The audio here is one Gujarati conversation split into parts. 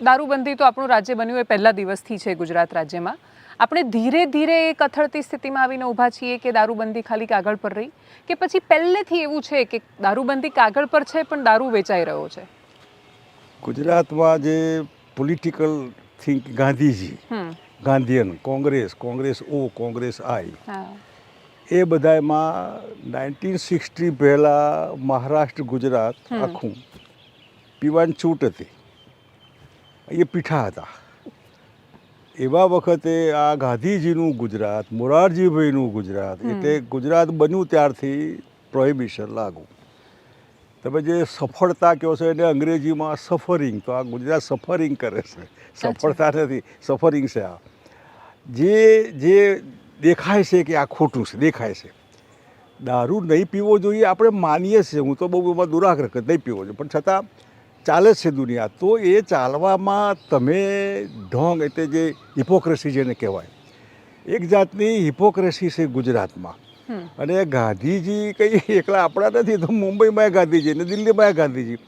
દારૂબંધી તો આપણું રાજ્ય બન્યું એ પહેલા દિવસથી છે ગુજરાત રાજ્યમાં. આપણે ધીરે ધીરે એક અથડતી સ્થિતિમાં આવીને ઊભા છીએ કે દારૂબંધી ખાલી કાગળ પર રહી કે પછી પહેલેથી એવું છે કે દારૂબંધી કાગળ પર છે પણ દારૂ વેચાઈ રહ્યો છે? ગુજરાતમાં જે political think Gandhiji Gandhian Congress Congress O Congress I એ બધામાં નાઇન્ટીન સિક્સટી પહેલાં મહારાષ્ટ્ર ગુજરાત આખું પીવાની છૂટ હતી. એ પીઠા હતા. એવા વખતે આ ગાંધીજીનું ગુજરાત મોરારજીભાઈનું ગુજરાત એટલે ગુજરાત બન્યું ત્યારથી પ્રોહિબિશન લાગુ. તમે જે સફળતા કહો છો એને અંગ્રેજીમાં સફરિંગ તો આ ગુજરાત સફરિંગ કરે છે. સફળતા નથી સફરિંગ છે આ. જે જે દેખાય છે કે આ ખોટું છે દેખાય છે. દારૂ નહીં પીવો જોઈએ આપણે માનીએ છીએ. હું તો બહુ એમાં દુરાગ્રહ નહીં પીવો જોઈએ. પણ છતાં ચાલે છે દુનિયા તો એ ચાલવામાં તમે ઢોંગ એટલે જે હિપોક્રેસી જેને કહેવાય એક જાતની હિપોક્રેસી છે ગુજરાતમાં અને ગાંધીજી કંઈ એકલા આપણા નથી તો મુંબઈમાં ગાંધીજી ને દિલ્હીમાં ગાંધીજી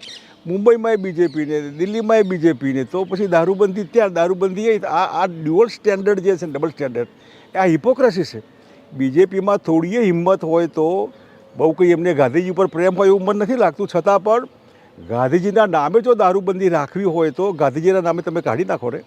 મુંબઈમાં બીજેપીને દિલ્હીમાંય દિલ્હીમાં બીજેપી તો પછી દારૂબંધી ત્યાં દારૂબંધી. આ આ ડ્યુઅલ સ્ટેન્ડર્ડ જે છે ડબલ સ્ટેન્ડર્ડ આ હિપોક્રેસી છે બીજેપીમાં થોડીએ હિંમત હોય તો બહુ કંઈ એમને ગાંધીજી ઉપર પ્રેમ હોય એવું મને નથી લાગતું છતાં પણ ગાંધીજીના નામે જો દારૂબંધી રાખવી હોય તો ગાંધીજીના નામે તમે કાઢી નાખો રે